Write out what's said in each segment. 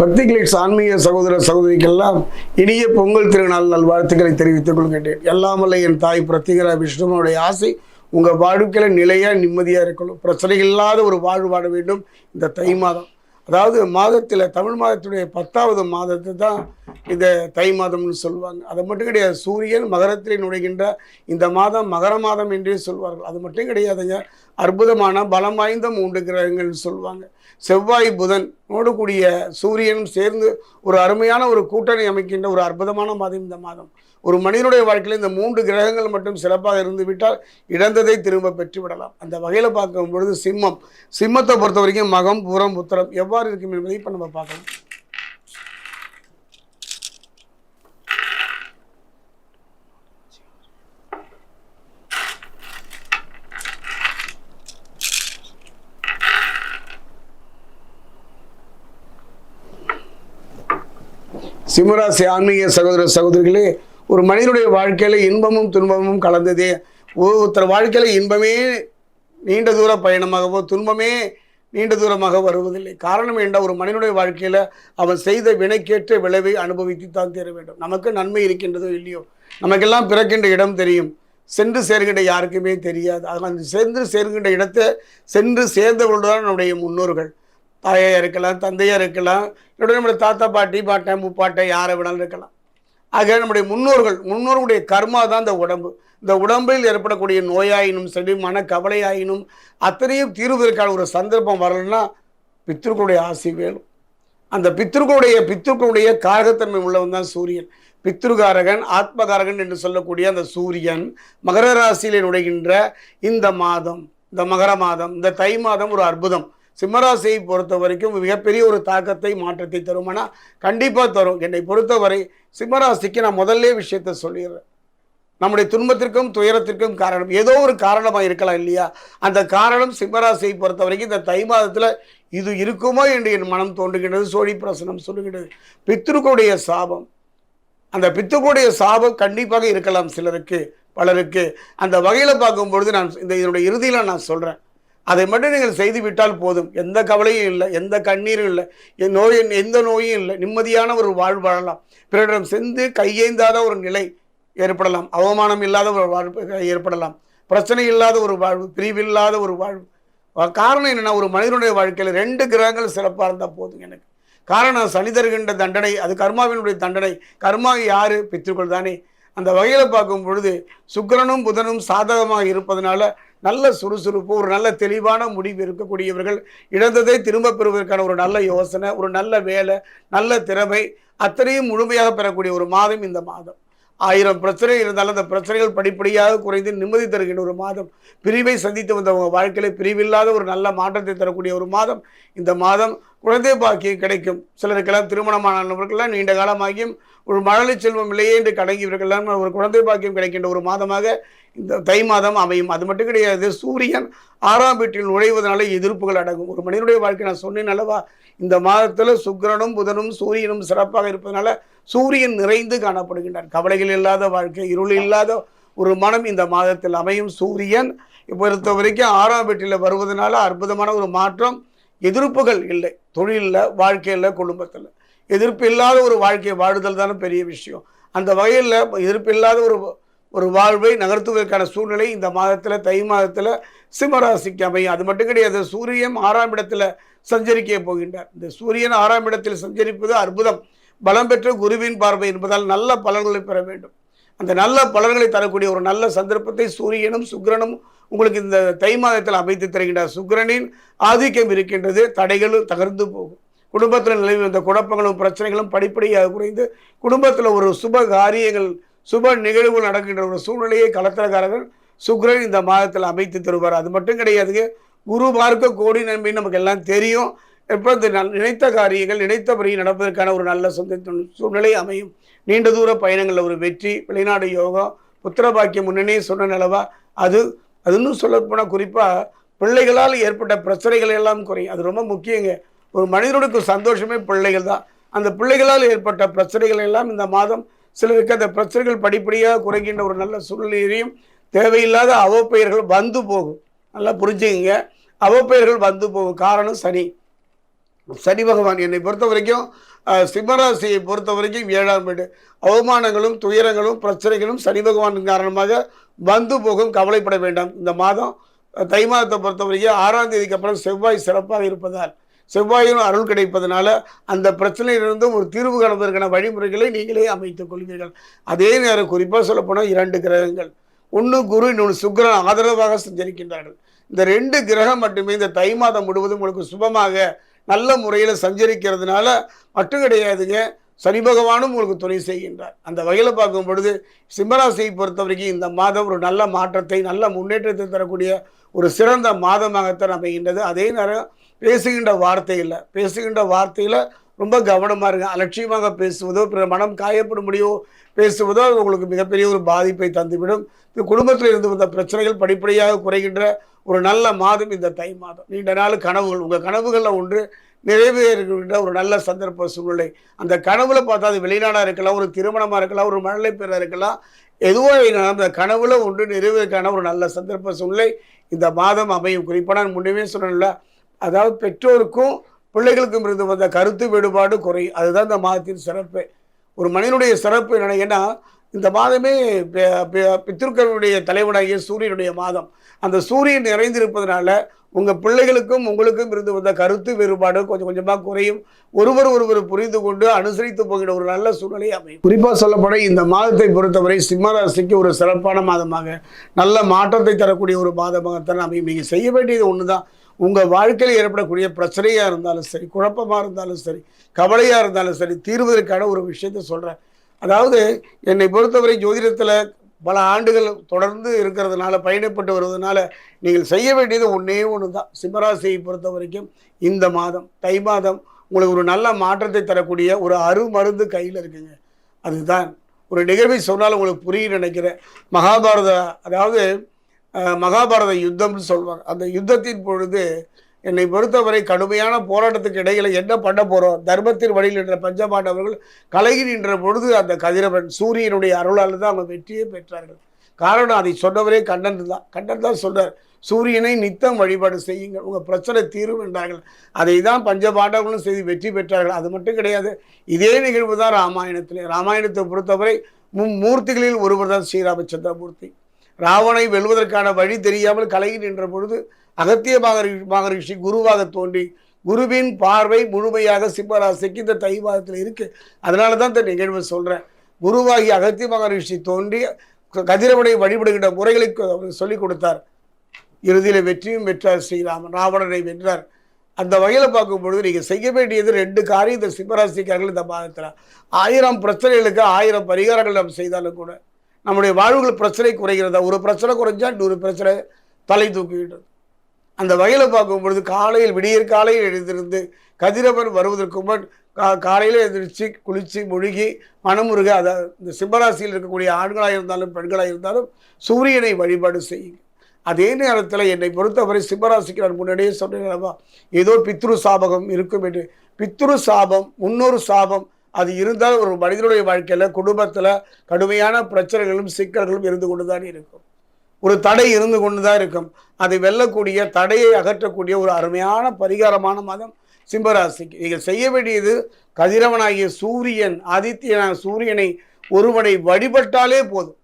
பக்தி கிளிட்ஸ் ஆன்மீக சகோதர சகோதரிக்கெல்லாம் இனிய பொங்கல் திருநாள் நல்வாழ்த்துக்களை தெரிவித்துக் கொள்கின்றேன். எல்லாமல்ல என் தாய் பிரத்திகரா விஷ்ணுவனுடைய ஆசை உங்கள் வாழ்க்கையில் நிலையாக நிம்மதியாக இருக்கணும். பிரச்சனை இல்லாத ஒரு வாழ்வு வாழ வேண்டும் இந்த தை மாதம். அதாவது மாதத்தில் தமிழ் மாதத்துடைய பத்தாவது மாதத்தை தான் இந்த தை மாதம்னு சொல்லுவாங்க. அது மட்டும் கிடையாது சூரியன் மகரத்திலே நுழைகின்ற இந்த மாதம் மகர மாதம் என்றே சொல்வார்கள். அது மட்டும் கிடையாதுங்க. அற்புதமான பலம் வாய்ந்த மூன்று கிரகங்கள்னு சொல்லுவாங்க. செவ்வாய் புதன் கூடிய சூரியனும் சேர்ந்து ஒரு அருமையான ஒரு கூட்டணி அமைக்கின்ற ஒரு அற்புதமான மாதம் இந்த மாதம். ஒரு மனிதனுடைய வாழ்க்கையில் இந்த மூன்று கிரகங்கள் மட்டும் சிறப்பாக இருந்து விட்டால் இழந்ததை திரும்ப பெற்று விடலாம் அந்த வகையில் பார்க்கும் பொழுது சிம்மம் சிம்மத்தை பொறுத்த வரைக்கும் மகம் புறம் புத்திரம் எவ்வாறு இருக்கும் என்பதை இப்போ நம்ம பார்க்கலாம். சிம்மராசி ஆன்மீக சகோதர சகோதரிகளே ஒரு மனிதனுடைய வாழ்க்கையில் இன்பமும் துன்பமும் கலந்ததே. ஒருத்தர் வாழ்க்கையில் இன்பமே நீண்ட தூர பயணமாகவோ துன்பமே நீண்ட தூரமாக வருவதில்லை. காரணம் என்றால் ஒரு மனிதனுடைய வாழ்க்கையில் அவன் செய்த வினைக்கேற்ற விளைவை அனுபவித்து தான் தீர வேண்டும். நமக்கு நன்மை இருக்கின்றதோ இல்லையோ? நமக்கெல்லாம் பிறக்கின்ற இடம் தெரியும். சென்று சேர்கின்ற யாருக்குமே தெரியாது. அதனால் அந்த சென்று சேர்கின்ற இடத்தை சென்று சேர்ந்தவர்கள்தான் நம்முடைய முன்னோர்கள். தாயாக இருக்கலாம் தந்தையாக இருக்கலாம் என்னுடைய நம்முடைய தாத்தா பாட்டி பாட்டை முப்பாட்டை யாரை வேணாலும் இருக்கலாம். ஆக நம்முடைய முன்னோர்கள் முன்னோர்களுடைய கர்மா தான் இந்த உடம்பு. இந்த உடம்பில் ஏற்படக்கூடிய நோயாயினும் சரி மன கவலையாயினும் அத்தனையும் தீர்வதற்கான ஒரு சந்தர்ப்பம் வரலன்னா பித்திருக்களுடைய ஆசை வேணும். அந்த பித்திருக்களுடைய பித்திருக்களுடைய காரகத்தன்மை உள்ளவன் தான் சூரியன். பித்ருகாரகன் ஆத்மகாரகன் என்று சொல்லக்கூடிய அந்த சூரியன் மகர ராசியிலே நுழைகின்ற இந்த மாதம் இந்த மகர மாதம் இந்த தை மாதம் ஒரு அற்புதம். சிம்மராசியை பொறுத்த வரைக்கும் மிகப்பெரிய ஒரு தாக்கத்தை மாற்றத்தை தருமானா கண்டிப்பாக தரும். என்னை பொறுத்தவரை சிம்மராசிக்கு நான் முதல்ல விஷயத்தை சொல்லிடுறேன். நம்முடைய துன்பத்திற்கும் துயரத்திற்கும் காரணம் ஏதோ ஒரு காரணமாக இருக்கலாம் இல்லையா? அந்த காரணம் சிம்மராசியை பொறுத்த வரைக்கும் இந்த தை மாதத்தில் இது இருக்குமோ என்று என் மனம் தோன்றுகின்றது சோழி பிரசனம் சொல்லுகின்றது. பித்ருக்குடைய சாபம். அந்த பித்துக்குடைய சாபம் கண்டிப்பாக இருக்கலாம் சிலருக்கு பலருக்கு. அந்த வகையில் பார்க்கும்பொழுது நான் இந்த இதனுடைய இறுதியில் நான் சொல்கிறேன் அதை மட்டும் நீங்கள் செய்து விட்டால் போதும். எந்த கவலையும் இல்லை எந்த கண்ணீரும் இல்லை என் நோய் எந்த நோயும் இல்லை. நிம்மதியான ஒரு வாழ்வு வாழலாம். பிறரிடம் சென்று கையேந்தாத ஒரு நிலை ஏற்படலாம். அவமானம் இல்லாத ஒரு வாழ்வு ஏற்படலாம். பிரச்சனை இல்லாத ஒரு வாழ்வு பிரிவில்லாத ஒரு வாழ்வு. காரணம் என்னென்னா ஒரு மனிதனுடைய வாழ்க்கையில் ரெண்டு கிரகங்கள் சிறப்பாக இருந்தால் போதும் எனக்கு. காரணம் சனி தருகின்ற தண்டனை அது கர்மாவினுடைய தண்டனை. கர்மா யாரு? பித்திருக்கள் தானே. அந்த வகையில் பார்க்கும் பொழுது சுக்கிரனும் புதனும் சாதகமாக இருப்பதனால நல்ல சுறுசுறுப்பு ஒரு நல்ல தெளிவான முடிவு இருக்கக்கூடியவர்கள் இழந்ததை திரும்ப பெறுவதற்கான ஒரு நல்ல யோசனை ஒரு நல்ல வேலை நல்ல திறமை அத்தனையும் முழுமையாக பெறக்கூடிய ஒரு மாதம் இந்த மாதம். ஆயிரம் பிரச்சனை இருந்தாலும் அந்த பிரச்சனைகள் படிப்படியாக குறைந்து நிம்மதி தருகின்ற ஒரு மாதம். பிரிவை சந்தித்து வந்தவங்க வாழ்க்கையில் பிரிவில்லாத ஒரு நல்ல மாற்றத்தை தரக்கூடிய ஒரு மாதம். இந்த மாதம் குழந்தை பாக்கியம் கிடைக்கும். சிலருக்கெல்லாம் திருமணமானவர்கள்லாம் நீண்ட காலமாகியும் ஒரு மழலை செல்வம் இல்லையே என்று கடங்கியவர்கள்லாம் ஒரு குழந்தை பாக்கியம் கிடைக்கின்ற ஒரு மாதமாக இந்த தை மாதம் அமையும். அது மட்டும் கிடையாது சூரியன் ஆறாம் வீட்டில் நுழைவதனால எதிர்ப்புகள் அடங்கும். ஒரு மனிதனுடைய வாழ்க்கை நான் சொன்னேன் அல்லவா? இந்த மாதத்தில் சுக்கிரனும் புதனும் சூரியனும் சிறப்பாக இருப்பதனால சூரியன் நிறைந்து காணப்படுகின்றார். கவலைகள் இல்லாத வாழ்க்கை இருள் இல்லாத ஒரு மனம் இந்த மாதத்தில் அமையும். சூரியன் பொறுத்த வரைக்கும் ஆறாம் வீட்டில் வருவதனால அற்புதமான ஒரு மாற்றம் எதிர்ப்புகள் இல்லை. தொழிலில் வாழ்க்கையில் குடும்பத்தில். எதிர்ப்பு இல்லாத ஒரு வாழ்க்கையை வாழுதல் தானே பெரிய விஷயம். அந்த வகையில் எதிர்ப்பு இல்லாத ஒரு ஒரு வாழ்வை நகர்த்துவதற்கான சூழ்நிலை இந்த மாதத்தில் தை மாதத்தில் சிம்மராசிக்கு அமையும். அது மட்டும் கிடையாது சூரியன் ஆறாம் இடத்துல சஞ்சரிக்க போகின்றார். இந்த சூரியன் ஆறாம் இடத்தில் சஞ்சரிப்பது அற்புதம். பலம் பெற்ற குருவின் பார்வை என்பதால் நல்ல பலன்களை பெற வேண்டும். அந்த நல்ல பலன்களை தரக்கூடிய ஒரு நல்ல சந்தர்ப்பத்தை சூரியனும் சுக்கிரனும் உங்களுக்கு இந்த தை மாதத்தில் அமைத்து தருகின்றார். சுக்கிரனின் ஆதிக்கம் இருக்கின்றது தடைகளும் தகர்ந்து போகும். குடும்பத்தில் நிலவி வந்த குழப்பங்களும் பிரச்சனைகளும் படிப்படியாக குறைந்து குடும்பத்தில் ஒரு சுப காரியங்கள் சுப நிகழ்வு நடக்கின்ற ஒரு சூழ்நிலையை கலத்திரக்காரர்கள் சுக்ரன் இந்த மாதத்தில் அமைத்து தருவார். அது மட்டும் கிடையாதுங்க. குரு பார்க்க கோடி நன்மை நமக்கு எல்லாம் தெரியும். எப்போ இந்த நினைத்த காரியங்கள் நினைத்தபடி நடப்பதற்கான ஒரு நல்ல சொந்த சூழ்நிலை அமையும். நீண்ட தூர பயணங்களில் ஒரு வெற்றி வெளிநாடு யோகம் புத்திரபாக்கியம் பாக்கியம் சொன்ன நிலவா அது அது இன்னும் சொல்லப்போனால் குறிப்பாக பிள்ளைகளால் ஏற்பட்ட பிரச்சனைகள் எல்லாம் குறையும். அது ரொம்ப முக்கியங்க. ஒரு மனிதனுக்கு சந்தோஷமே பிள்ளைகள் தான். அந்த பிள்ளைகளால் ஏற்பட்ட பிரச்சனைகள் எல்லாம் இந்த மாதம் சிலருக்கு அந்த பிரச்சனைகள் படிப்படியாக குறைகின்ற ஒரு நல்ல சூழ்நிலையையும் தேவையில்லாத அவப்பெயர்கள் வந்து போகும். நல்லா புரிஞ்சுக்கங்க. அவப்பெயர்கள் வந்து போகும். காரணம் சனி. சனி பகவான் என்னை பொறுத்த வரைக்கும் சிம்மராசியை பொறுத்த வரைக்கும் ஏழாம் வீடு. அவமானங்களும் துயரங்களும் பிரச்சனைகளும் சனி பகவான் காரணமாக வந்து போகும். கவலைப்பட வேண்டாம். இந்த மாதம் தை மாதத்தை பொறுத்த வரைக்கும் ஆறாம் தேதிக்கு அப்புறம் செவ்வாய் சிறப்பாக இருப்பதால். செவ்வாயும் அருள் கிடைப்பதனால அந்த பிரச்சனையிலிருந்தும் ஒரு தீர்வு காணதற்கான வழிமுறைகளை நீங்களே அமைத்துக் கொள்வீர்கள். அதே நேரம் குறிப்பாக சொல்லப்போனால் இரண்டு கிரகங்கள். ஒன்று குரு இன்னொன்று சுக்கரன் ஆதரவாக சஞ்சரிக்கின்றார்கள். இந்த ரெண்டு கிரகம் மட்டுமே இந்த தை மாதம் முழுவதும் உங்களுக்கு சுபமாக நல்ல முறையில் சஞ்சரிக்கிறதுனால மட்டும் கிடையாதுங்க. சனி பகவானும் உங்களுக்கு துணை செய்கின்றார். அந்த வகையில் பார்க்கும் பொழுது சிம்மராசியை பொறுத்த வரைக்கும் இந்த மாதம் ஒரு நல்ல மாற்றத்தை நல்ல முன்னேற்றத்தை தரக்கூடிய ஒரு சிறந்த மாதமாகத்தான் அமைகின்றது. அதே நேரம் பேசுகின்ற வார்த்தையில் பேசுகின்ற வார்த்தையில் ரொம்ப கவனமாக இருங்க. அலட்சியமாக பேசுவதோ பிற மனம் காயப்படும்படியோ பேசுவதோ அது உங்களுக்கு மிகப்பெரிய ஒரு பாதிப்பை தந்துவிடும். இது குடும்பத்தில் இருந்து வந்த பிரச்சனைகள் படிப்படியாக குறைகின்ற ஒரு நல்ல மாதம் இந்த தை மாதம். நீண்ட நாள் கனவுகள் உங்கள் கனவுகளில் ஒன்று நிறைவேறுகின்ற ஒரு நல்ல சந்தர்ப்ப சூழ்நிலை. அந்த கனவுல பார்த்தா அது வெளிநாடாக இருக்கலாம் ஒரு திருமணமாக இருக்கலாம் ஒரு மழலை பெற இருக்கலாம். எதுவோ அந்த கனவுல ஒன்று நிறைவேற்கான ஒரு நல்ல சந்தர்ப்ப சூழ்நிலை இந்த மாதம் அமையும். குறிப்பாக நான் முன்னே சொன்னேன்ல அதாவது பெற்றோருக்கும் பிள்ளைகளுக்கும் இருந்து வந்த கருத்து வேறுபாடு குறையும் அதுதான் இந்த மாதத்தின் சிறப்பு. ஒரு மனிதனுடைய சிறப்பு என்னன்னா இந்த மாதமே பி- தலைவனாகிய சூரியனுடைய மாதம். அந்த சூரியன் நிறைந்திருப்பதனால உங்கள் பிள்ளைகளுக்கும் உங்களுக்கும் இருந்து வந்த கருத்து வேறுபாடு கொஞ்சம் கொஞ்சமாக குறையும். ஒருவர் ஒருவர் புரிந்து கொண்டு அனுசரித்து போகிற ஒரு நல்ல சூழ்நிலை அமையும். குறிப்பாக சொல்லப்பட இந்த மாதத்தை பொறுத்தவரை சிம்மராசிக்கு ஒரு சிறப்பான மாதமாக நல்ல மாற்றத்தை தரக்கூடிய ஒரு மாதமாகத்தான் அமையும். நீங்கள் செய்ய வேண்டியது ஒன்று தான் உங்கள் வாழ்க்கையில் ஏற்படக்கூடிய பிரச்சனையாக இருந்தாலும் சரி குழப்பமாக இருந்தாலும் சரி கவலையாக இருந்தாலும் சரி தீர்வதற்கான ஒரு விஷயத்தை சொல்கிறேன் அதாவது என்னை பொறுத்தவரை ஜோதிடத்தில் பல ஆண்டுகள் தொடர்ந்து இருக்கிறதுனால பயணப்பட்டு வருவதனால நீங்கள் செய்ய வேண்டியது ஒன்றே ஒன்று தான் சிம்மராசியை பொறுத்த வரைக்கும் இந்த மாதம் தை மாதம் உங்களுக்கு ஒரு நல்ல மாற்றத்தை தரக்கூடிய ஒரு அருமருந்து கையில் இருக்குங்க. அதுதான். ஒரு நிகழ்வை சொன்னால் உங்களுக்கு புரிய நினைக்கிறேன். மகாபாரத அதாவது மகாபாரத யுத்தம்னு சொல்லுவாங்க அந்த யுத்தத்தின் பொழுது என்னை பொறுத்தவரை கடுமையான போராட்டத்துக்கு இடையில என்ன பண்ண போகிறோம் தர்மத்தின் வழியில் நின்ற பஞ்சபாண்டவர்கள் கலகி நின்ற பொழுது அந்த கதிரவன் சூரியனுடைய அருளால் தான் அவங்க வெற்றியே பெற்றார்கள். காரணம் அதை சொன்னவரே கண்ணன் தான். கண்ணன் தான் சொல்றார் சூரியனை நித்தம் வழிபாடு செய்யுங்கள். உங்கள் பிரச்சனை தீரும் என்றார்கள். அதை தான் பஞ்சபாண்டவர்களும் செய்து வெற்றி பெற்றார்கள். அது மட்டும் கிடையாது. இதே நிகழ்வு தான் ராமாயணத்தில். ராமாயணத்தை பொறுத்தவரை மும்மூர்த்திகளில் ஒருவர் தான் ஸ்ரீராமச்சந்திரமூர்த்தி. ராவணை வெல்வதற்கான வழி தெரியாமல் கலகி நின்ற பொழுது அகத்திய மகரி மகரிஷி குருவாக தோன்றி குருவின் பார்வை முழுமையாக சிம்மராசிக்கு இந்த தை மாதத்தில் இருக்குது அதனால தான் இந்த நிகழ்வு சொல்கிறேன் குருவாகி அகத்திய மகரிஷி தோன்றி கதிரவனை வழிபடுகின்ற முறைகளை அவர் சொல்லிக் கொடுத்தார். இறுதியில் வெற்றியும் வெற்றார் ஸ்ரீராமன் ராவணனை வென்றார். அந்த வகையில் பார்க்கும் பொழுது நீங்கள் செய்ய வேண்டியது ரெண்டு காரியம் இந்த சிம்மராசிக்காரர்கள் இந்த மாதத்தில். ஆயிரம் பிரச்சனைகளுக்கு ஆயிரம் பரிகாரங்கள் நம்ம செய்தாலும் கூட நம்முடைய வாழ்வுகள் பிரச்சனை குறைகிறதா? ஒரு பிரச்சனை குறைஞ்சா இன்னொரு பிரச்சனை தலை தூக்கிவிட்டது அந்த வகையில் பார்க்கும் பொழுது காலையில் விடியற் காலையில் எழுந்திருந்து கதிரவன் வருவதற்கு முன் கா காலையில் எழுந்திரிச்சு குளித்து முழுகி மனமுருக அதை இந்த சிம்மராசியில் இருக்கக்கூடிய ஆண்களாக இருந்தாலும் பெண்களாக இருந்தாலும் சூரியனை வழிபாடு செய்யுங்க அதே நேரத்தில் என்னை பொறுத்தவரை சிம்மராசிக்கு நான் முன்னாடியே சொன்னேன் ஏதோ பித்ரு சாபகம் இருக்கும் என்று. பித்ரு சாபம் முன்னொரு சாபம் அது இருந்தால் ஒரு மனிதனுடைய வாழ்க்கையில் குடும்பத்தில் கடுமையான பிரச்சனைகளும் சிக்கல்களும் இருந்து கொண்டு தான் இருக்கும். ஒரு தடை இருந்து கொண்டு தான் இருக்கும். அதை வெல்லக்கூடிய தடையை அகற்றக்கூடிய ஒரு அருமையான பரிகாரமான மதம் சிம்மராசிக்கு. நீங்கள் செய்ய வேண்டியது கதிரவனாகிய சூரியன் ஆதித்யனான சூரியனை ஒருவனை வழிபட்டாலே போதும்.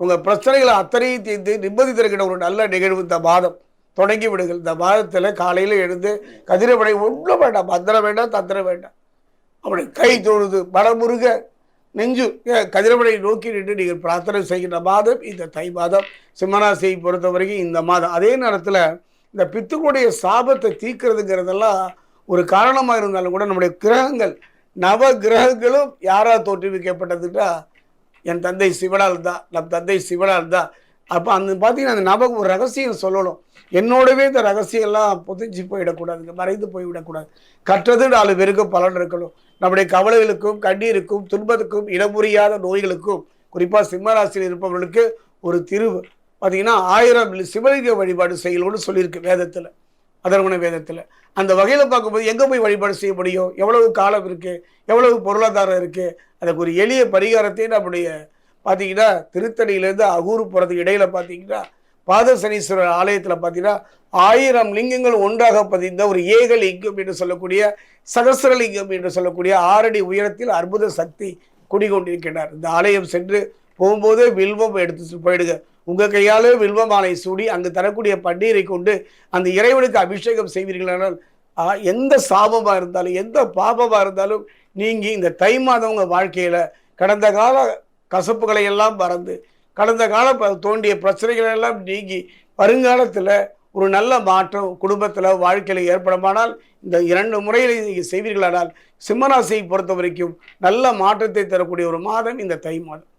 உங்கள் பிரச்சனைகளை அத்தனையும் தீர்ந்து நிம்மதி தருகிற ஒரு நல்ல நிகழ்வு இந்த மாதம் தொடங்கி விடுங்கள். இந்த மாதத்தில் காலையில் எழுந்து கதிரவனை ஒன்றும் வேண்டாம். மந்திரம் வேண்டாம் தந்திரம் வேண்டாம். அவனை கை தொழுது மனமுருக நெஞ்சு. கதிரவனை நோக்கி நின்று நீங்கள் பிரார்த்தனை செய்கின்ற மாதம் இந்த தை மாதம் சிம்மராசியை பொறுத்த வரைக்கும் இந்த மாதம். அதே நேரத்தில் இந்த பித்துக்குடைய சாபத்தை தீக்கிறதுங்கிறதெல்லாம் ஒரு காரணமாக இருந்தாலும் கூட நம்முடைய கிரகங்கள் நவ கிரகங்களும் யாராக தோற்றுவிக்கப்பட்டதுன்னா என் தந்தை சிவனால் தான் நம் தந்தை சிவனால் தான். அப்போ அந்த பார்த்தீங்கன்னா அந்த நபர் ஒரு ரகசியம் சொல்லணும். என்னோடவே இந்த ரகசியம்லாம் புதிஞ்சு போயிடக்கூடாதுங்க மறைந்து போய்விடக்கூடாது. கற்றது நாலு பேருக்கு பலன் இருக்கணும். நம்முடைய கவலைகளுக்கும் கண்ணீருக்கும் துன்பத்துக்கும் இடமுறியாத நோய்களுக்கும் குறிப்பாக சிம்மராசியில் இருப்பவர்களுக்கு ஒரு திருவு. பார்த்தீங்கன்னா ஆயிரம் சிவலிங்க வழிபாடு செய்யணும்னு சொல்லியிருக்கு வேதத்தில் அதர்மண வேதத்தில். அந்த வகையில் பார்க்கும்போது எங்கே போய் வழிபாடு செய்ய முடியும்? எவ்வளவு காலம் இருக்குது எவ்வளவு பொருளாதாரம் இருக்குது அதுக்கு ஒரு எளிய பரிகாரத்தை நம்முடைய பார்த்தீங்கன்னா திருத்தணியிலேருந்து அகூர் போகிறதுக்கு இடையில் பார்த்தீங்கன்னா பாதசனீஸ்வரர் ஆலயத்தில் பார்த்தீங்கன்னா ஆயிரம் லிங்கங்கள் ஒன்றாக பதிந்த ஒரு ஏக லிங்கம் என்று சொல்லக்கூடிய சகசரலிங்கம் என்று சொல்லக்கூடிய ஆறடி உயரத்தில் அற்புத சக்தி குடிகொண்டிருக்கிறார் இந்த ஆலயம் சென்று போகும்போதே வில்வம் எடுத்து போயிடுங்க. உங்கள் கையாலே வில்வ மாலை சூடி அங்கு தரக்கூடிய பன்னீரை கொண்டு அந்த இறைவனுக்கு அபிஷேகம் செய்வீர்களானால் எந்த சாபமாக இருந்தாலும் எந்த பாபமாக இருந்தாலும் நீங்கள் இந்த தை மாதம் உங்கள் வாழ்க்கையில் கடந்த கால கசப்புகளை எல்லாம் மறந்து கடந்த காலம் தோண்டிய பிரச்சனைகள் எல்லாம் நீங்கி வருங்காலத்தில் ஒரு நல்ல மாற்றம் குடும்பத்தில் வாழ்க்கையில் ஏற்படுமானால் இந்த இரண்டு முறையில் நீங்கள் செய்வீர்களானால் சிம்மராசியை பொறுத்த வரைக்கும் நல்ல மாற்றத்தை தரக்கூடிய ஒரு மாதம் இந்த தை மாதம்.